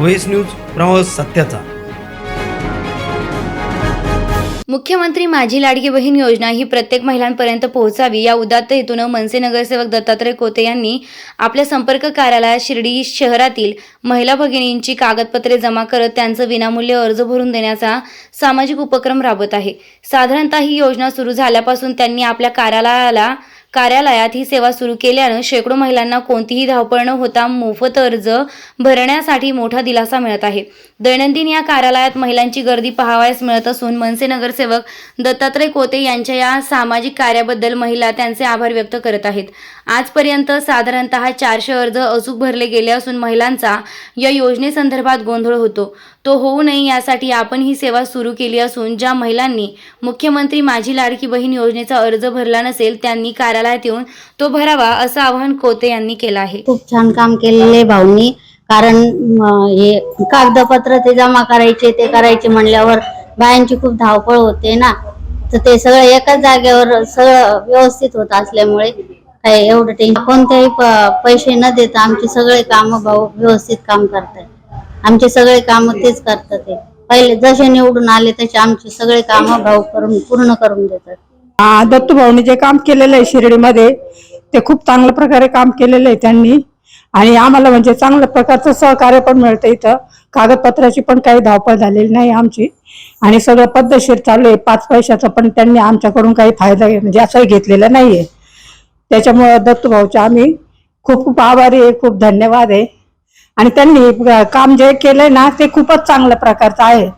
व्हेस news प्रवास सत्याचा. मुख्यमंत्री माझी लाडकी बहीण योजना ही प्रत्येक महिलांपर्यंत पोहोचावी या उदात्त हेतूनं मनसे नगरसेवक दत्तात्रय कोते यांनी आपल्या संपर्क कार्यालयात शिर्डी शहरातील महिला भगिनींची कागदपत्रे जमा करत त्यांचं विनामूल्य अर्ज भरून देण्याचा सामाजिक उपक्रम राबवत आहे. साधारणतः ही योजना सुरू झाल्यापासून त्यांनी आपल्या कार्यालयाला कार्यालयात ही सेवा सुरू केल्यानं शेकडो महिलांना कोणतीही धावपळ न होता मोफत अर्ज भरण्यासाठी मोठा दिलासा मिळत आहे. दैनंदिन या कार्यालयात महिलांची गर्दी पाहावयास मिळत असून मनसे नगरसेवक दत्तात्रय कोते यांच्या या सामाजिक कार्याबद्दल महिला त्यांचे आभार व्यक्त करत आहेत. आजपर्यंत साधारणतः चारशे अर्ज अचूक भरले गेले असून महिलांचा या योजनेसंदर्भात गोंधळ होतो. तो होऊ नये यासाठी आपण ही सेवा सुरू केली असून ज्या महिलांनी मुख्यमंत्री माझी लाडकी बहीण योजनेचा अर्ज भरला नसेल त्यांनी कार्यालयात येऊन तो भरावा असं आवाहन कोते यांनी केलं आहे. खूप छान काम केलेले भाऊनी. कारण हे कागदपत्र ते जमा करायचे ते करायचे म्हणल्यावर बायांची खूप धावपळ होते ना. तर ते सगळं एकाच जागेवर सगळं व्यवस्थित होत असल्यामुळे काही एवढं टेन्शन कोणत्याही पैसे न देता आमचे सगळे काम भाऊ व्यवस्थित काम करतात. आमचे सगळे काम तेच करतात ते पहिले जसे निवडून आले तसे आमचे सगळे काम भाऊ करून पूर्ण करून देतात. दत्तू भाऊनी जे काम केलेलं आहे शिर्डीमध्ये ते खूप चांगल्या प्रकारे काम केलेलं आहे त्यांनी. आणि आम्हाला म्हणजे चांगल्या प्रकारचं सहकार्य पण मिळतं इथं. कागदपत्राची पण काही धावपळ झालेली नाही आमची. आणि सगळं पद्धतशीर चालू आहे. पाच पैशाचा पण त्यांनी आमच्याकडून काही फायदा म्हणजे असंही घेतलेला नाहीये. त्याच्यामुळं दत्तूभाऊचे आम्ही खूप खूप आभारी आहे खूप धन्यवाद आहे. आणि त्यांनी काम जे केलंय ना ते खूपच चांगल्या प्रकारचं आहे.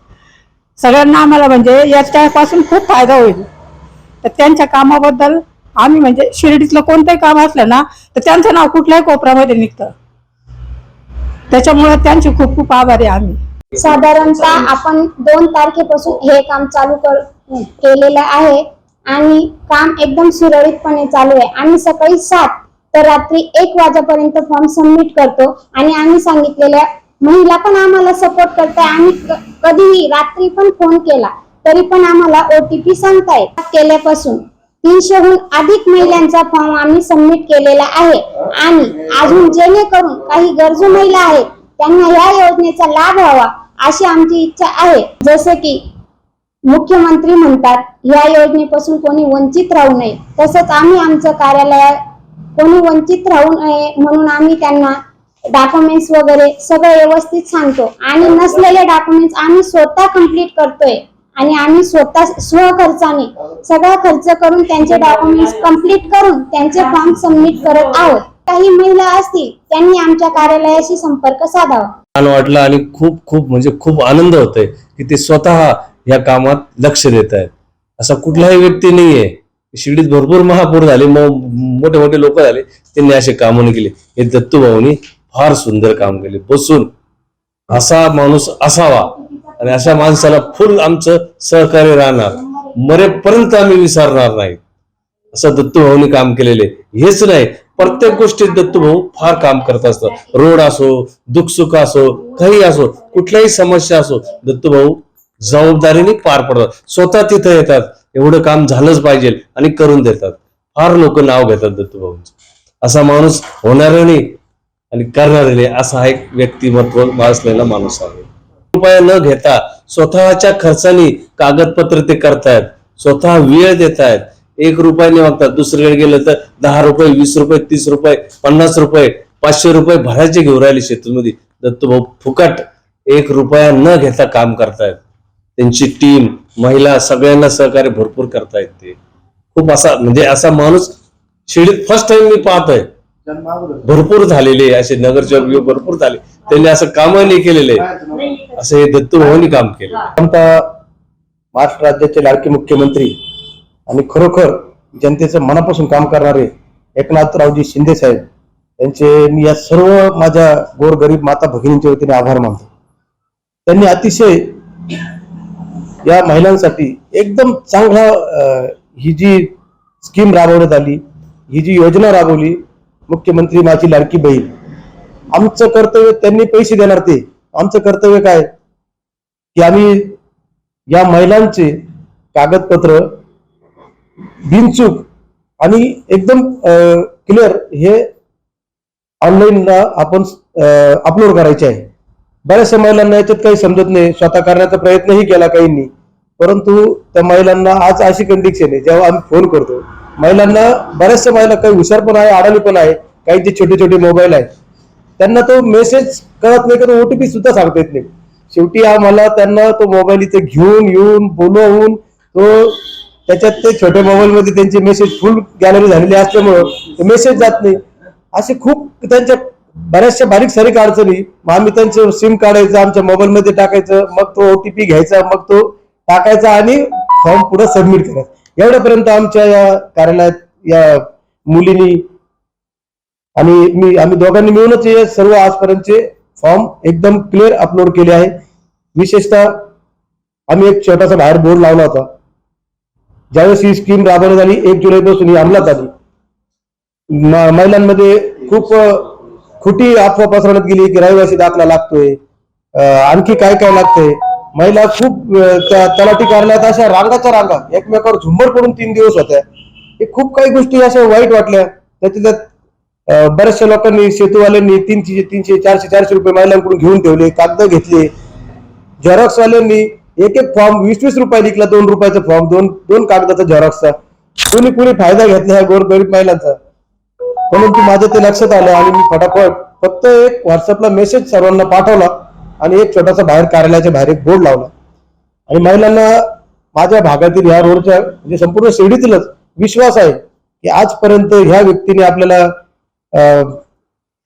सगळ्यांना आम्हाला म्हणजे याच्यापासून खूप फायदा होईल. तर त्यांच्या कामाबद्दल आम्ही म्हणजे शिर्डीतलं कोणतंही काम असलं ना तर त्यांचं नाव कुठल्याही कोपऱ्यामध्ये निघतं. त्याच्यामुळे त्यांचे खूप खूप आभारी आहे आम्ही. साधारणतः आपण दोन तारखेपासून हे काम चालू कर केलेलं आहे. आणि काम एकदम सुरळीतपणे चालू आहे. आम्ही सकाळी सात तर रात्री एक वाजेपर्यंत फॉर्म सबमिट करतो. आणि आम्ही सांगितलेल्या महिला पण आम्हाला सपोर्ट करताय. आम्ही कधीही रात्री पण फोन केला तरी पण आम्हाला ओटीपी सांगताय केल्यापासून तीनशेहून अधिक महिलांचा फॉर्म आम्ही सबमिट केलेला आहे. आणि अजून जेणेकरून काही गरजू महिला आहेत त्यांना या योजनेचा लाभ व्हावा अशी आमची इच्छा आहे. जसे की मुख्यमंत्री म्हणतात या योजनेपासून कोणी वंचित राहू नये. तसंच आम्ही आमचं कार्यालय कोणी वंचित राहू नये म्हणून आम्ही त्यांना डॉक्युमेंट्स वगैरे सगळं व्यवस्थित सांगतो. आणि नसलेले डॉक्युमेंट्स आम्ही स्वतः कंप्लीट करतोय. आणि आम्ही स्वतः स्वखर्चाने सगळा खर्च करून त्यांचे डॉक्युमेंट्स कंप्लीट करून त्यांचे फॉर्म सबमिट करत आहोत. काही महिला असतील त्यांनी आमच्या कार्यालयाशी संपर्क साधावा. छान वाटलं आणि खूप खूप म्हणजे खूप आनंद होतोय की ते स्वतः या कामात लक्ष देत आहेत. असा कुठलाही व्यक्ती नाहीये. शिर्डीत भरपूर महापूर झाले मो मोठे मोठे लोक झाले त्यांनी असे कामं केले. हे दत्तूभाऊनी फार सुंदर काम केले. बसून असा माणूस असावा आणि अशा माणसाला फुल आमचं सहकार्य राहणार. मरेपर्यंत आम्ही विसरणार नाही. असं दत्तूभाऊनी काम केलेले. हेच नाही प्रत्येक गोष्टीत दत्तूभाऊ फार काम करत असतात. रोड असो दुःखसुख असो काही असो कुठल्याही समस्या असो दत्तूभाऊ जबाबदारीने पार पडतात. स्वतः तिथं येतात. एवढं काम झालंच पाहिजे आणि करून देतात. फार लोक नाव घेतात दत्तू असा माणूस होणार नाही आणि करणार नाही असा एक व्यक्तिमत्व वाचलेला माणूस आहे. रुपया न घेता स्वतःच्या खर्चाने कागदपत्र ते करतायत. स्वतः वेळ देत आहेत एक रुपयाने मागतात दुसरीकडे गेलं तर दहा रुपये वीस रुपये तीस रुपये पन्नास रुपये पाचशे रुपये भरायचे घेऊन राहिले शेतीमध्ये. दत्तूभाऊ फुकट एक रुपया न घेता काम करतायत. त्यांची टीम महिला सगळ्यांना सहकार्य भरपूर करतायत ते खूप असा म्हणजे असा माणूस शिर्डीत फर्स्ट टाइम मी पाहतोय. भरपूर झालेले असे नगरसेवक भरपूर झाले. त्यांनी असं काम नाही केलेले. असं हे दत्तू भाऊनी काम केलं. आमचा महाराष्ट्र राज्याचे लाडके मुख्यमंत्री आणि खरोखर जनतेचं मनापासून काम करणारे एकनाथरावजी शिंदे साहेब यांचे मी या सर्व माझ्या गोरगरीब माता भगिनींच्या वतीने आभार मानतो. त्यांनी अतिशय या महिलांसाठी एकदम चांगला ही जी स्कीम राबवण्यात आली ही जी योजना राबवली मुख्यमंत्री माझी लाडकी बहीण आमचं कर्तव्य त्यांनी पैसे देणार ते. आमचं कर्तव्य काय? की आम्ही या महिलांचे कागदपत्र बिनचूक आणि एकदम क्लिअर हे ऑनलाईनला आपण अपलोड करायचे आहे. बऱ्याचशा महिलांना याच्यात काही समजत नाही. स्वतः करण्याचा प्रयत्नही केला काहींनी. परंतु त्या महिलांना आज अशी कंडिशन आहे जेव्हा आम्ही फोन करतो महिलांना बऱ्याचशा महिला काही हुशार पण आहे आडाली पण आहे काही जे छोटे छोटे मोबाईल आहेत. त्यांना तो मेसेज कळत नाही का तो ओटीपी सुद्धा सांगता येत नाही. शेवटी आम्हाला त्यांना तो मोबाईल इथे घेऊन येऊन बोलवून तो त्याच्यात ते छोट्या मोबाईलमध्ये त्यांची त्यांचे मेसेज फुल गॅलरी झालेली असल्यामुळं मेसेज जात नाही. असे खूप त्यांच्या बऱ्याचशा बारीक सारीक अडचणी. मग आम्ही त्यांचं सिम काढायचं आमच्या मोबाईलमध्ये टाकायचं मग तो ओटीपी घ्यायचा मग तो टाकायचा आणि फॉर्म पुढे सबमिट करायचा. एवढ्यापर्यंत आमच्या या कार्यालयात या मुलींनी आणि मी आम्ही दोघांनी मिळूनच हे सर्व आजपर्यंतचे फॉर्म एकदम क्लिअर अपलोड केले आहे. विशेषतः आम्ही एक छोटासा बाहेर बोर्ड लावला होता. ज्यावेळेस ही स्कीम राबवण्यात आली एक जुलैपासून ही अंमलात आली. महिलांमध्ये खूप खोटी अफवा पसरवण्यात गेली की रहिवासी दाखला लागतोय आणखी काय काय लागतंय? महिला खूप तलाठी कार्यालयात अशा रांगाच्या रांगा एकमेकावर झुंबर पडून तीन दिवस होत्या. हे खूप काही गोष्टी अशा वाईट वाटल्या. त्याच्या त्यात बऱ्याचशा लोकांनी सेतूवाल्यांनी तीनशे तीनशे चारशे चारशे रुपये महिलांकडून घेऊन ठेवले कागद घेतले. झेरॉक्स वाल्यांनी एक एक फॉर्म वीस वीस रुपये लिखला दोन रुपयाचा फॉर्म दोन दोन कागदाचा झेरॉक्सचा कुणी कुणी फायदा घेतला ह्या गोरगरीब महिलांचा? परंतु माझ्या ते लक्षात आलं आणि मी फटाफट फक्त एक व्हॉट्सअपला मेसेज सर्वांना पाठवला आणि एक छोटासा बाहेर कार्यालयाच्या बाहेर एक बोर्ड लावला. आणि महिलांना माझ्या भागातील ह्या रोडच्या म्हणजे संपूर्ण शिर्डीतीलच विश्वास आहे की आजपर्यंत ह्या व्यक्तीने आपल्याला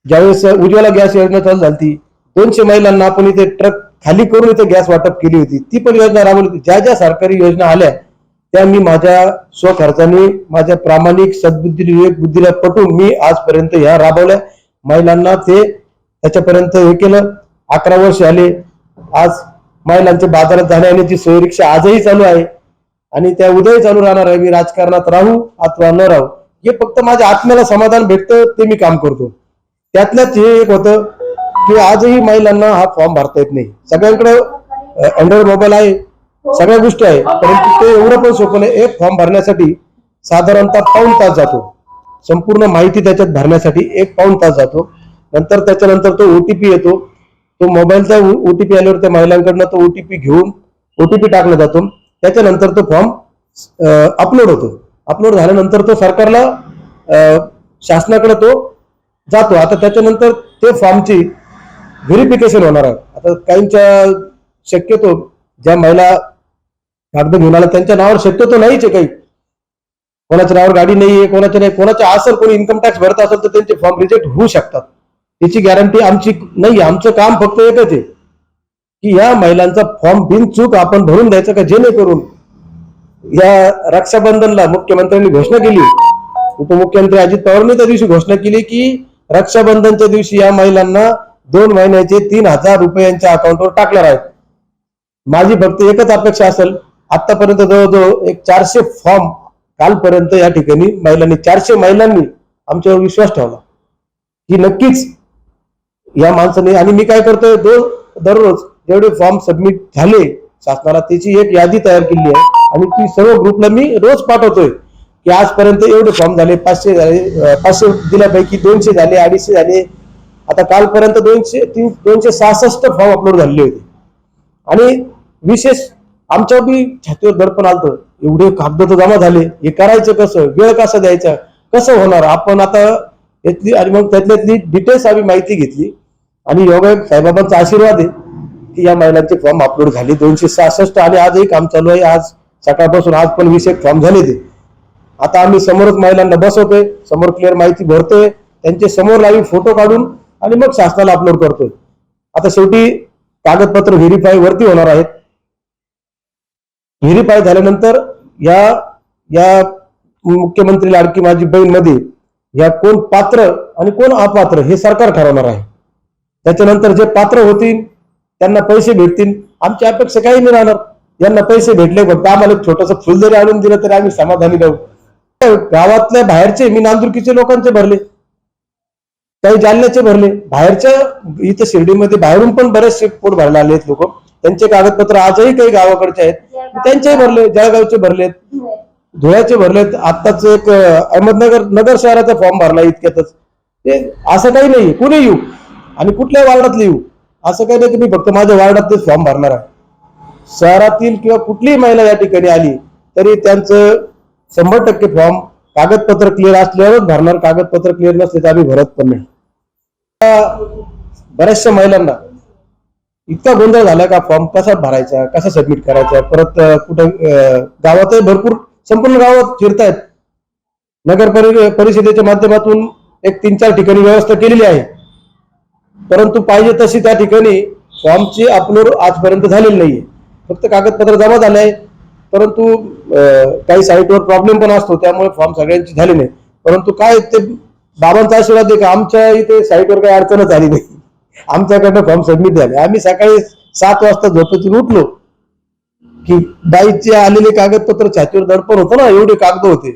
ज्यावेळेस उज्ज्वला गॅस योजना चालू झाली दोनशे महिलांना आपण इथे ट्रक खाली करून इथे गॅस वाटप केली होती. ती पण योजना राबवली होती. ज्या ज्या सरकारी योजना आल्या त्या मी माझ्या स्वखर्चाने माझ्या प्रामाणिक सद्बुद्धी विवेक बुद्धीला पटून मी आजपर्यंत ह्या राबवल्या. महिलांना ते त्याच्यापर्यंत हे केलं. अकरा वर्ष आले. आज महिलांच्या बाजारात जाण्या येण्याची सोय रिक्षा आजही चालू आहे. आणि त्या उद्याही चालू राहणार आहे. मी राजकारणात राहू अथवा न राहू हे फक्त माझ्या आत्म्याला समाधान भेटतं ते मी काम करतो. त्यातल्याच हे एक होतं की आजही महिलांना हा फॉर्म भरता येत नाही. सगळ्यांकडे अँड्रॉइड मोबाईल आहे. सगळ्या गोष्टी आहे. परंतु ते एवढं पण सोपं नाही. एक फॉर्म भरण्यासाठी साधारणतः पाऊण तास जातो. संपूर्ण माहिती त्याच्यात भरण्यासाठी एक पाऊण तास जातो. नंतर त्याच्यानंतर तो ओटीपी येतो. तो मोबाईलचा ओटीपी आल्यावर त्या महिलांकडनं तो ओटीपी घेऊन ओटीपी टाकला जातो. त्याच्यानंतर तो फॉर्म अपलोड होतो. अपलोड झाल्यानंतर तो सरकारला शासनाकडे तो जातो. आता त्याच्यानंतर ते फॉर्मची व्हेरिफिकेशन होणार आहे. आता काहींच्या शक्यतो ज्या महिला कागद घेऊन आला त्यांच्या नावावर शक्यतो नाहीच आहे काही. कोणाच्या नावावर गाडी नाहीये कोणाच्या नाही कोणाच्या असेल कोणी इन्कम टॅक्स भरत असेल तर त्यांचे फॉर्म रिजेक्ट होऊ शकतात. त्याची गॅरंटी आमची नाही आमचं काम फक्त एकच आहे. की या महिलांचा फॉर्म बिनचूक आपण भरून द्यायचा का? जेणेकरून या रक्षाबंधनला मुख्यमंत्र्यांनी घोषणा केली. उपमुख्यमंत्री अजित पवारांनी त्या दिवशी घोषणा केली की रक्षाबंधनच्या दिवशी या महिलांना दोन महिन्याचे तीन हजार रुपये यांच्या अकाउंटवर टाकणार आहेत. माझी फक्त एकच अपेक्षा असेल आतापर्यंत जवळजवळ एक चारशे फॉर्म कालपर्यंत या ठिकाणी महिलांनी चारशे महिलांनी आमच्यावर विश्वास ठेवला. की नक्कीच या माणसाने आणि मी काय करतोय दोन दररोज जेवढे फॉर्म सबमिट झाले शासनाला त्याची एक यादी तयार केली आहे. आणि ती सर्व ग्रुपला मी रोज पाठवतोय की आजपर्यंत एवढे फॉर्म झाले पाचशे झाले पाचशे दिल्यापैकी दोनशे झाले अडीचशे झाले. आता कालपर्यंत दोनशे तीन दोनशे सहासष्ट फॉर्म अपलोड झालेले होते. आणि विशेष आमच्या बी छातीवर दडपण आलतं. एवढे कागद तर जमा झाले. हे करायचं कसं? वेळ कसा द्यायचा? कसं होणार? आपण आता यातली आणि मग त्यातल्यातली डिटेल्स आम्ही माहिती घेतली. आणि योगा साईबाबांचा आशीर्वाद आहे की या महिलांचे फॉर्म अपलोड झाले. दोनशे सहासष्ट आणि आजही काम चालू आहे. आज सकाळपासून आज पण वीस एक फॉर्म झाले ते आता आम्ही समोरच महिलांना बसवतोय. समोर क्लिअर माहिती भरतोय. त्यांचे समोर लाईव्ह फोटो काढून आणि मग शासनाला अपलोड करतोय. आता शेवटी कागदपत्र व्हेरीफाय वरती होणार आहेत. व्हेरीफाय झाल्यानंतर या या मुख्यमंत्री लाडकी माझी बहीणमध्ये या कोण पात्र आणि कोण अपात्र हे सरकार ठरवणार आहे. त्याच्यानंतर जे पात्र होतील त्यांना पैसे भेटतील. आमची अपेक्षा काही नाही राहणार. यांना पैसे भेटले फक्त आम्हाला एक छोटस फुल जरी आणून दिलं तरी आम्ही समाधानी राहू. गावातल्या बाहेरचे मी नांदुरकीचे लोकांचे भरले. काही जालन्याचे भरले. बाहेरच्या इथं शिर्डीमध्ये बाहेरून पण बरेचसे पोट भरले आले आहेत लोक. त्यांचे कागदपत्र आजही काही गावाकडचे आहेत. त्यांचेही भरले जळगावचे भरलेत. धुळ्याचे भरलेत. आत्ताच एक अहमदनगर नगर शहराचा फॉर्म भरला इतक्यातच. ते असं काही नाही. कुणी येऊ? आणि कुठल्याही वार्डातले येऊ? असं काही नाही की मी फक्त माझ्या वार्डात फॉर्म भरणार आहे. शहरातील किंवा कुठलीही महिला या ठिकाणी आली तरी त्यांचं शंभर टक्के फॉर्म कागदपत्र क्लिअर असल्यावरच भरणार. कागदपत्र क्लिअर नसले तर आम्ही भरत पण नाही. बऱ्याचशा महिलांना इतका गोंधळ झाला का फॉर्म कसा भरायचा कसा सबमिट करायचा? परत कुठं गावातही भरपूर संपूर्ण गावात फिरतायत. नगर परिषदेच्या माध्यमातून एक तीन चार ठिकाणी व्यवस्था केलेली आहे. परंतु पाहिजे तशी त्या ठिकाणी फॉर्मची अपलोड आजपर्यंत झालेली नाहीये. फक्त कागदपत्र जमा झाले आहे परंतु काही साईटवर प्रॉब्लेम पण असतो त्यामुळे फॉर्म सगळ्यांची झाले नाही. परंतु काय ते बाबांचा आशीर्वाद आहे का? आमच्या इथे साईटवर काही अडचणच आली नाही. आमच्याकडनं फॉर्म सबमिट झाले. आम्ही सकाळी सात वाजता झोपेतून उठलो की बाईचे आलेले कागदपत्र छातीवर दडपण होतं ना एवढे कागद होते.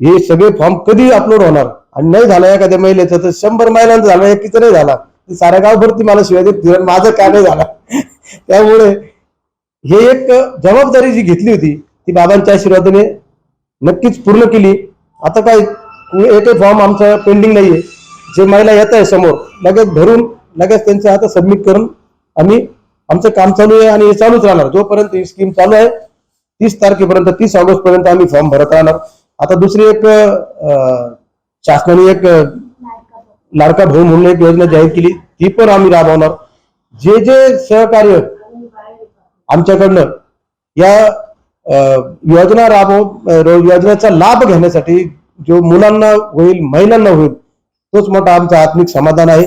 हे सगळे फॉर्म कधी अपलोड होणार. आणि नाही झाला एखाद्या महिलेचं तर शंभर महिलांचं झालं एकीचं नाही झाला. सारा साऱ्या गावभरती मला शिवाय देत माझं का नाही झाला. त्यामुळे हे एक जबाबदारी जी घेतली होती ती बाबांच्या आशीर्वादाने नक्कीच पूर्ण केली. आता काय एकही फॉर्म आमचा पेंडिंग नाहीये. जे महिला येत आहे समोर लगेच भरून लगेच त्यांच्या हातात सबमिट करून आम्ही आमचं काम चालू आहे आणि हे चालूच राहणार. जोपर्यंत ही स्कीम चालू आहे तीस तारखेपर्यंत तीस ऑगस्ट पर्यंत आम्ही फॉर्म भरत राहणार. आता दुसरी एक शासनाने एक लाडका भाऊ म्हणून एक योजना जाहीर केली ती पण आम्ही राबवणार. जे जे सहकार्य आमच्याकडनं या योजना राबव योजनेचा लाभ घेण्यासाठी जो मुलांना होईल महिलांना होईल तोच मोठा आमचा आत्मिक समाधान आहे.